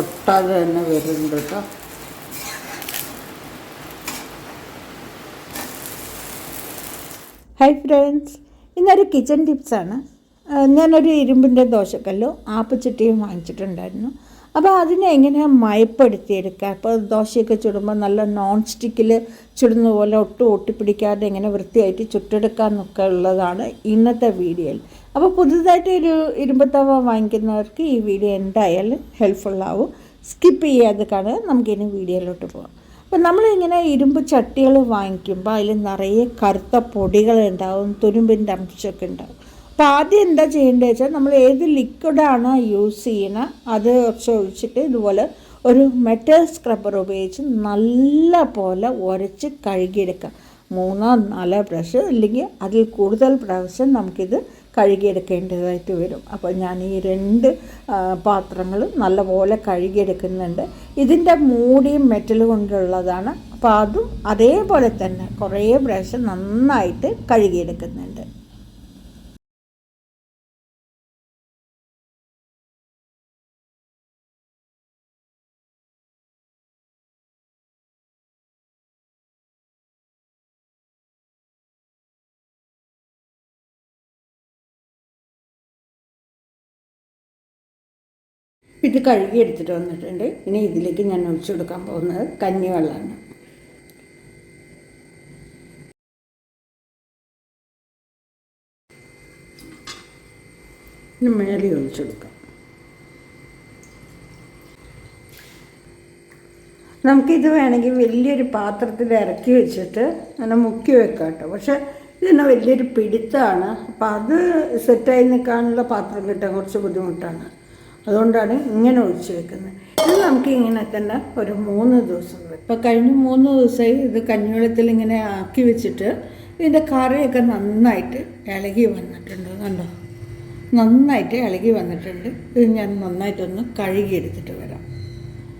ഒട്ടാതെ തന്നെ വരുന്നുണ്ട് കേട്ടോ. ഹായ് ഫ്രണ്ട്സ് ഇന്നൊരു കിച്ചൺ ടിപ്സാണ് ഞാനൊരു ഇരുമ്പിന്റെ ദോശക്കല്ലോ ആപ്പച്ചട്ടിയും വാങ്ങിച്ചിട്ടുണ്ടായിരുന്നു. അപ്പോൾ അതിനെ എങ്ങനെ മയപ്പെടുത്തിയെടുക്കുക? അപ്പോൾ ദോശയൊക്കെ ചുടുമ്പോൾ നല്ല നോൺ സ്റ്റിക്കിൽ ചുടുന്ന പോലെ ഒട്ടും ഒട്ടിപ്പിടിക്കാതെ എങ്ങനെ വൃത്തിയായിട്ട് ചുട്ടെടുക്കാമെന്നൊക്കെ ഉള്ളതാണ് ഇന്നത്തെ വീഡിയോയിൽ അപ്പോൾ പുതുതായിട്ട് ഒരു ഇരുമ്പത്തവ വാങ്ങിക്കുന്നവർക്ക് ഈ വീഡിയോ എന്തായാലും ഹെൽപ്ഫുള്ളാവും സ്കിപ്പ് ചെയ്യാതെ കാണുക. നമുക്കിനി വീഡിയോയിലോട്ട് പോകാം അപ്പം നമ്മളിങ്ങനെ ഇരുമ്പ് ചട്ടികൾ വാങ്ങിക്കുമ്പോൾ അതിൽ നിറയെ കറുത്ത പൊടികളുണ്ടാവും തുരുമ്പിന്റെ അംശമൊക്കെ ഉണ്ടാവും. അപ്പോൾ ആദ്യം എന്താ ചെയ്യേണ്ടത് വെച്ചാൽ നമ്മൾ ഏത് ലിക്വിഡാണ് യൂസ് ചെയ്യണ അത് കുറച്ച് ഒഴിച്ചിട്ട് ഇതുപോലെ ഒരു മെറ്റൽ സ്ക്രബ്ബർ ഉപയോഗിച്ച് നല്ല പോലെ ഉരച്ച് കഴുകിയെടുക്കാം മൂന്നോ നാലോ ബ്രഷ് അല്ലെങ്കിൽ അതിൽ കൂടുതൽ പ്രാവശ്യം നമുക്കിത് കഴുകിയെടുക്കേണ്ടതായിട്ട് വരും. അപ്പോൾ ഞാൻ ഈ രണ്ട് പാത്രങ്ങൾ നല്ലപോലെ കഴുകിയെടുക്കുന്നുണ്ട്. ഇതിന്റെ മൂടിയും മെറ്റൽ കൊണ്ടുള്ളതാണ്. അപ്പോൾ അതും അതേപോലെ തന്നെ കുറേ പ്രാവശ്യം നന്നായിട്ട് കഴുകിയെടുക്കുന്നുണ്ട്. ഇത് കഴുകി എടുത്തിട്ട് വന്നിട്ടുണ്ട്. ഇനി ഇതിലേക്ക് ഞാൻ ഒഴിച്ചു കൊടുക്കാൻ പോകുന്നത് കഞ്ഞിവെള്ളമാണ് ഇനി മേലെ ഒഴിച്ചു കൊടുക്കാം. നമുക്കിത് വേണമെങ്കിൽ വലിയൊരു പാത്രത്തിൽ ഇറക്കി വെച്ചിട്ട് അങ്ങനെ മുക്കി വെക്കാം കേട്ടോ. പക്ഷെ ഇതെന്നെ വലിയൊരു പിടുത്തമാണ്. അപ്പം അത് സെറ്റായി നിൽക്കാനുള്ള പാത്രം കിട്ടാൻ കുറച്ച് ബുദ്ധിമുട്ടാണ്. അതുകൊണ്ടാണ് ഇങ്ങനെ ഒഴിച്ച് വെക്കുന്നത്. ഇത് നമുക്ക് ഇങ്ങനെ തന്നെ ഒരു മൂന്ന് ദിവസം ഇപ്പം കഴിഞ്ഞ മൂന്ന് ദിവസമായി ഇത് കഞ്ഞിവെള്ളത്തിൽ ഇങ്ങനെ ആക്കി വെച്ചിട്ട് ഇതിന്റെ കറിയൊക്കെ നന്നായിട്ട് ഇളകി വന്നിട്ടുണ്ട്. കണ്ടോ? നന്നായിട്ട് ഇളകി വന്നിട്ടുണ്ട്. ഇത് ഞാൻ നന്നായിട്ടൊന്ന് കഴുകി എടുത്തിട്ട് വരാം.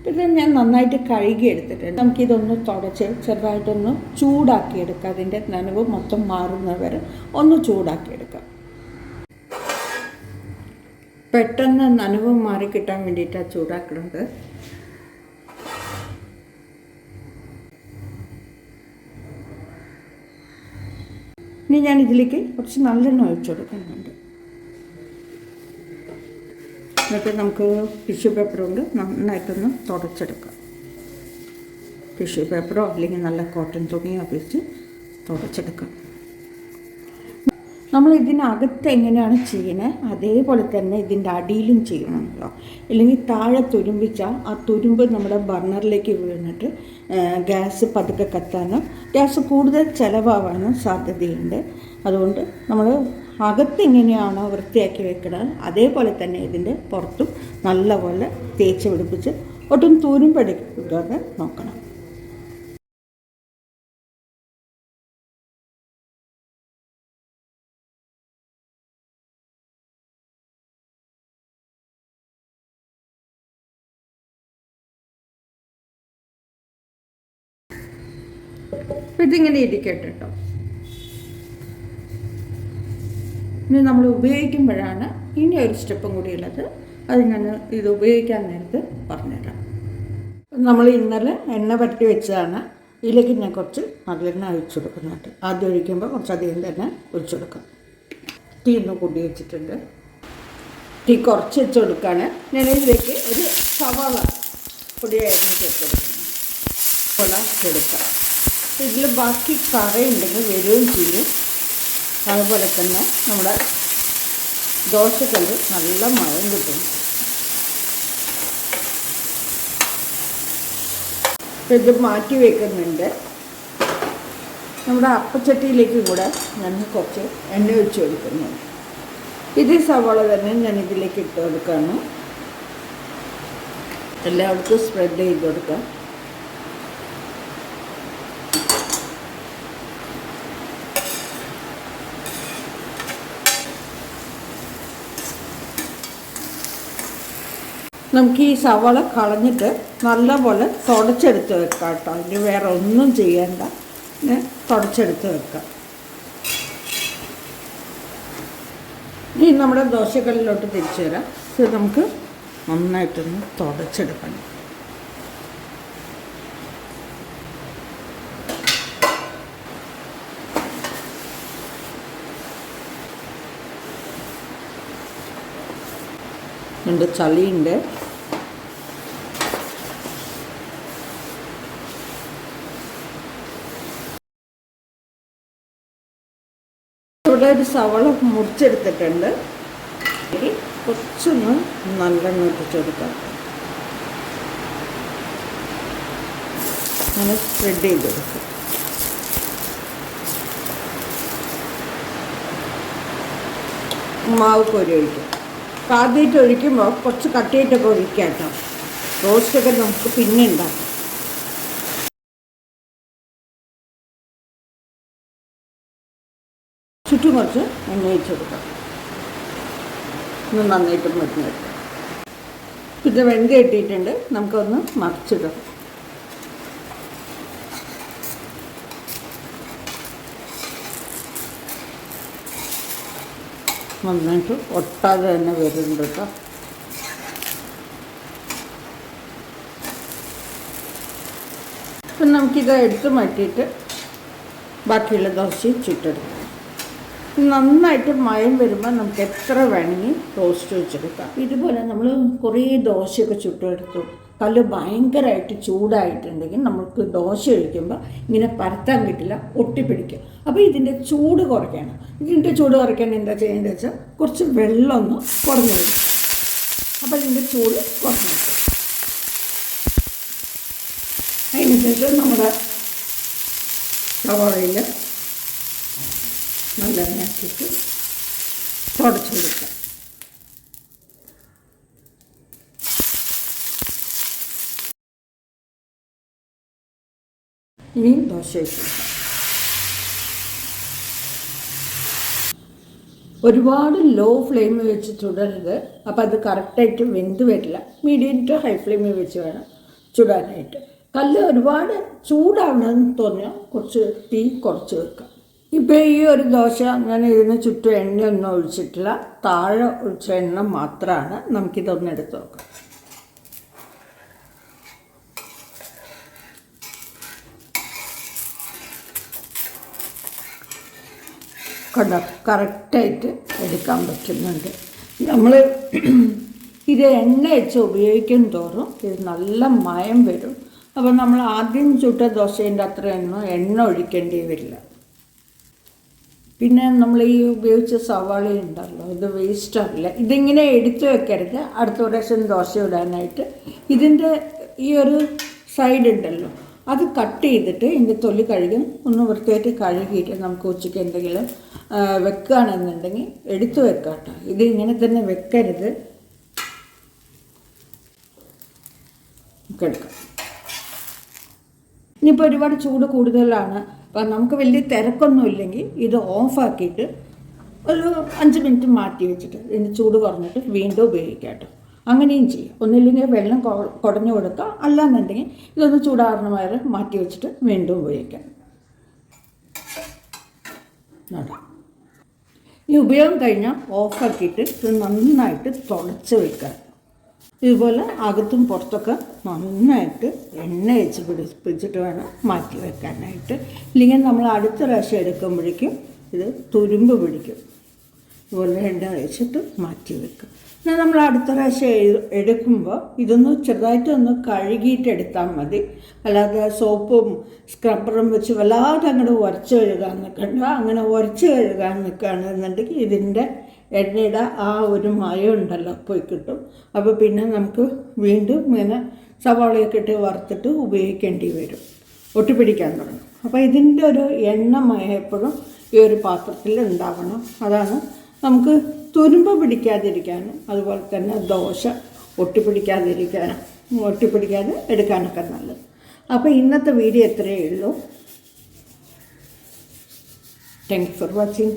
പിന്നെ ഞാൻ നന്നായിട്ട് കഴുകി എടുത്തിട്ടുണ്ട് നമുക്കിതൊന്ന് തുടച്ച് ചെറുതായിട്ടൊന്ന് ചൂടാക്കിയെടുക്കാം. അതിന്റെ നനവ് മൊത്തം മാറുന്നവരെ ഒന്ന് ചൂടാക്കിയെടുക്കാം. പെട്ടെന്ന് നനവ് മാറി കിട്ടാൻ വേണ്ടിയിട്ടാണ് ചൂടാക്കുന്നത് ഇനി ഞാൻ ഇതിലേക്ക് കുറച്ച് നല്ലെണ്ണ ഒഴിച്ചു കൊടുക്കുന്നുണ്ട്. എന്നിട്ട് നമുക്ക് ടിഷ്യൂ പേപ്പർ കൊണ്ട് നന്നായിട്ടൊന്ന് തുടച്ചെടുക്കാം. ടിഷ്യൂ പേപ്പറോ അല്ലെങ്കിൽ നല്ല കോട്ടൺ തുണിയോ ഉപയോഗിച്ച് തുടച്ചെടുക്കാം. നമ്മൾ ഇതിനകത്ത് എങ്ങനെയാണ് ചെയ്യുന്നത് അതേപോലെ തന്നെ ഇതിന്റെ അടിയിലും ചെയ്യണമല്ലോ അല്ലെങ്കിൽ താഴെ തുരുമ്പിച്ചാൽ ആ തുരുമ്പ് നമ്മുടെ ബർണറിലേക്ക് വീണിട്ട് ഗ്യാസ് പതുക്കെ കത്താനും ഗ്യാസ് കൂടുതൽ ചിലവാകാനും സാധ്യതയുണ്ട്. അതുകൊണ്ട് നമ്മൾ അകത്ത് എങ്ങനെയാണോ വൃത്തിയാക്കി വെക്കുന്നത് അതേപോലെ തന്നെ ഇതിന്റെ പുറത്തും നല്ലപോലെ തേച്ച് പിടിപ്പിച്ച് ഒട്ടും തുരുമ്പെടുക്കാതെ നോക്കണം. അപ്പം ഇതിങ്ങനെ ഇരിക്കട്ടെ കേട്ടോ ഇനി നമ്മൾ ഉപയോഗിക്കുമ്പോഴാണ് ഇനി ഒരു സ്റ്റെപ്പും കൂടി ഉള്ളത്. അത് ഞാൻ ഇത് ഉപയോഗിക്കാൻ നേരത്ത് പറഞ്ഞുതരാം. നമ്മൾ ഇന്നലെ എണ്ണ പറ്റി വെച്ചതാണ്. ഇതിലേക്ക് ഞാൻ കുറച്ച് നല്ലെണ്ണ ഒഴിച്ചു കൊടുക്കുന്നുണ്ട്. ആദ്യം ഒഴിക്കുമ്പോൾ കുറച്ചധികം തന്നെ ഒഴിച്ചു കൊടുക്കാം. തീ ഒന്ന് കൂട്ടി വെച്ചിട്ടുണ്ട്. തീ കുറച്ച് വെച്ച് കൊടുക്കുകയാണ്. ഞാൻ ഇതിലേക്ക് ഒരു സവാള പൊടിയായിരുന്നു ചേർത്ത് കൊടുക്കുന്നത് കൊല എടുക്കാം ഇതിൽ ബാക്കി കറയുണ്ടെങ്കിൽ വരികയും ചെയ്യും. അതുപോലെ തന്നെ നമ്മുടെ ദോശക്കല്ല് നല്ല മയം കിട്ടും. ഇത് മാറ്റി വെക്കുന്നുണ്ട്. നമ്മുടെ അപ്പച്ചട്ടിയിലേക്ക് കൂടെ ഞാൻ കുറച്ച് എണ്ണ ഒഴിച്ച് കൊടുക്കുന്നു. ഇതേ സവാള തന്നെ ഞാൻ ഇതിലേക്ക് ഇട്ട് കൊടുക്കുകയാണ് എല്ലാവർക്കും സ്പ്രെഡ് ചെയ്ത് കൊടുക്കാം. നമുക്ക് ഈ സവാള കളഞ്ഞിട്ട് നല്ലപോലെ തുടച്ചെടുത്ത് വെക്കാം കേട്ടോ. ഇനി വേറെ ഒന്നും ചെയ്യേണ്ട. തുടച്ചെടുത്ത് വെക്കാം. ഇനി നമ്മുടെ ദോശക്കല്ലിലോട്ട് തിരിച്ചു വരാം. ഇത് നമുക്ക് നന്നായിട്ടൊന്ന് തുടച്ചെടുക്കണം. ഉണ്ട് ചളിയുണ്ട്. ഇവിടെ ഒരു സവള മുറിച്ചെടുത്തിട്ടുണ്ട്. കുറച്ചൊന്ന് നല്ലെണ്ണ ഒട്ടിച്ചു കൊടുക്കാം. അങ്ങനെ സ്പ്രെഡ് ചെയ്ത് കൊടുക്കാം. മാവ് കോരി ഒഴിക്കും. ആദ്യമായിട്ട് ഒഴിക്കുമ്പോൾ കുറച്ച് കട്ടിയിട്ടൊക്കെ ഒഴിക്കാം കേട്ടോ. റോസ്റ്റൊക്കെ നമുക്ക് പിന്നെ ഉണ്ടാക്കാം. ചുറ്റും കുറച്ച് ഒഴിച്ച് കൊടുക്കാം ഒന്ന് നന്നായിട്ട് മരുന്ന് വെക്കാം പിന്നെ വെങ്ക ഇട്ടിട്ടുണ്ട് നമുക്കൊന്ന് മറിച്ചിടാം. നന്നായിട്ട് ഒട്ടാതെ തന്നെ വരുന്നുണ്ട് കേട്ടോ. അപ്പം നമുക്കിത് എടുത്ത് മാറ്റിയിട്ട് ബാക്കിയുള്ള ദോശയും ചുട്ടെടുക്കാം. നന്നായിട്ട് മയം വരുമ്പോൾ നമുക്ക് എത്ര വേണമെങ്കിൽ റോസ്റ്റ് വെച്ചെടുക്കാം. ഇതുപോലെ നമ്മൾ കുറേ ദോശയൊക്കെ ചുട്ടെടുത്തു. കല്ല് ഭയങ്കരമായിട്ട് ചൂടായിട്ടുണ്ടെങ്കിൽ നമുക്ക് ദോശ ഒഴിക്കുമ്പോൾ ഇങ്ങനെ പരത്താൻ കിട്ടില്ല ഒട്ടിപ്പിടിക്കും അപ്പോൾ ഇതിന്റെ ചൂട് കുറയ്ക്കണം. ഇതിന്റെ ചൂട് കുറയ്ക്കാൻ എന്താ ചെയ്യേണ്ടത് വെച്ചാൽ കുറച്ച് വെള്ളം ഒന്ന് കുറഞ്ഞു വരും അപ്പോൾ ഇതിന്റെ ചൂട് കുറഞ്ഞു അതിനുശേഷം നമ്മുടെ സവാളയിൽ നല്ലെണ്ണ ആക്കിയിട്ട് തുടച്ചു കൊടുക്കാം ഇനി ദോശ ഒരുപാട് ലോ ഫ്ലെയിമിൽ വെച്ച് ചുടരുത്. അപ്പോൾ അത് കറക്റ്റായിട്ട് വെന്ത് വരില്ല. മീഡിയം ടു ഹൈ ഫ്ലെയിമിൽ വെച്ച് വേണം ചുടാനായിട്ട്. കല്ല് ഒരുപാട് ചൂടാണെന്ന് തോന്നിയാൽ കുറച്ച് തീ കുറച്ച് വെക്കാം. ഇപ്പോൾ ഈ ഒരു ദോശ ഞാൻ ഇതിന് ചുറ്റും എണ്ണയൊന്നും ഒഴിച്ചിട്ടില്ല. താഴെ ഒഴിച്ച എണ്ണ മാത്രമാണ് നമുക്കിതൊന്ന് എടുത്ത് നോക്കാം. കണ്ടോ? കറക്റ്റായിട്ട് എടുക്കാൻ പറ്റുന്നുണ്ട്. നമ്മൾ ഇത് എണ്ണ വെച്ച് ഉപയോഗിക്കും തോറും ഇത് നല്ല മയം വരും. അപ്പോൾ നമ്മൾ ആദ്യം ചുട്ട ദോശേന്റെ അത്രയൊന്നും എണ്ണ ഒഴിക്കേണ്ടി വരില്ല. പിന്നെ നമ്മൾ ഈ ഉപയോഗിച്ച സവാള ഉണ്ടല്ലോ ഇത് വേസ്റ്റ് ആവില്ല. ഇതിങ്ങനെ എടുത്തു വെക്കരുത്. അടുത്ത പ്രാവശ്യം ദോശ ഇടാനായിട്ട്. ഇതിന്റെ ഈ ഒരു സൈഡ് ഉണ്ടല്ലോ അത് കട്ട് ചെയ്തിട്ട് ഇതിന്റെ തൊലി കഴുകി. ഒന്ന് വൃത്തിയായിട്ട് കഴുകിയിട്ട് നമുക്ക് ഉച്ചയ്ക്ക് എന്തെങ്കിലും വെക്കുകയാണെന്നുണ്ടെങ്കിൽ എടുത്തു വെക്കാം ഇത് ഇങ്ങനെ തന്നെ വെക്കരുത്. നമുക്ക് ഇനിയിപ്പോൾ ഒരുപാട് ചൂട് കൂടുതലാണ്. അപ്പം നമുക്ക് വലിയ തിരക്കൊന്നും ഇല്ലെങ്കിൽ ഇത് ഓഫാക്കിയിട്ട് ഒരു അഞ്ച് മിനിറ്റ് മാറ്റി വെച്ചിട്ട് ഇതിന് ചൂട് കുറഞ്ഞിട്ട് വീണ്ടും ഉപയോഗിക്കാം കേട്ടോ. അങ്ങനെയും ചെയ്യാം. ഒന്നില്ലെങ്കിൽ വെള്ളം കുടഞ്ഞു കൊടുക്കുക. അല്ലാന്നുണ്ടെങ്കിൽ ഇതൊന്ന് ചൂടാറുന്ന വയറ് മാറ്റി വെച്ചിട്ട് വീണ്ടും ഉപയോഗിക്കാം. ഈ ഉപയോഗം കഴിഞ്ഞാൽ ഓഫാക്കിയിട്ട് ഇത് നന്നായിട്ട് തുടച്ച് വയ്ക്കുക ഇതുപോലെ അകത്തും പുറത്തൊക്കെ നന്നായിട്ട് എണ്ണ വെച്ച് പിടിപ്പിച്ചിട്ട് വേണം മാറ്റി വെക്കാനായിട്ട്. ഇല്ലെങ്കിൽ നമ്മൾ അടുത്ത പ്രാവശ്യം എടുക്കുമ്പോഴേക്കും ഇത് തുരുമ്പ് പിടിക്കും. ഇതുപോലെ എണ്ണ വെച്ചിട്ട് മാറ്റി വെക്കും. എന്നാൽ നമ്മൾ അടുത്ത പ്രാവശ്യം എടുക്കുമ്പോൾ ഇതൊന്ന് ചെറുതായിട്ട് ഒന്ന് കഴുകിയിട്ട് എടുത്താൽ മതി. അല്ലാതെ സോപ്പും സ്ക്രബ്ബറും വെച്ച് വല്ലാതെ അങ്ങോട്ട് ഉരച്ച് കഴുകാൻ നിൽക്കണ്ട അങ്ങനെ ഉരച്ച് കഴുകാൻ നിൽക്കുകയാണെന്നുണ്ടെങ്കിൽ ഇതിന്റെ എണ്ണയുടെ ആ ഒരു മയം ഉണ്ടല്ലോ പോയി കിട്ടും. അപ്പോൾ പിന്നെ നമുക്ക് വീണ്ടും ഇങ്ങനെ സവാളയൊക്കെ ഇട്ട് വറുത്തിട്ട് ഉപയോഗിക്കേണ്ടി വരും. ഒട്ടിപ്പിടിക്കാൻ തുടങ്ങും. അപ്പോൾ ഇതിന്റെ ഒരു എണ്ണ മയം എപ്പോഴും ഈ ഒരു പാത്രത്തിൽ ഉണ്ടാവണം. അതാണ് നമുക്ക് തുരുമ്പ് പിടിക്കാതിരിക്കാനും അതുപോലെ തന്നെ ദോശ ഒട്ടിപ്പിടിക്കാതിരിക്കാനും ഒട്ടിപ്പിടിക്കാതെ എടുക്കാനൊക്കെ നല്ലത്. അപ്പോൾ ഇന്നത്തെ വീഡിയോ ഇത്രയേ ഉള്ളൂ. Thank you for watching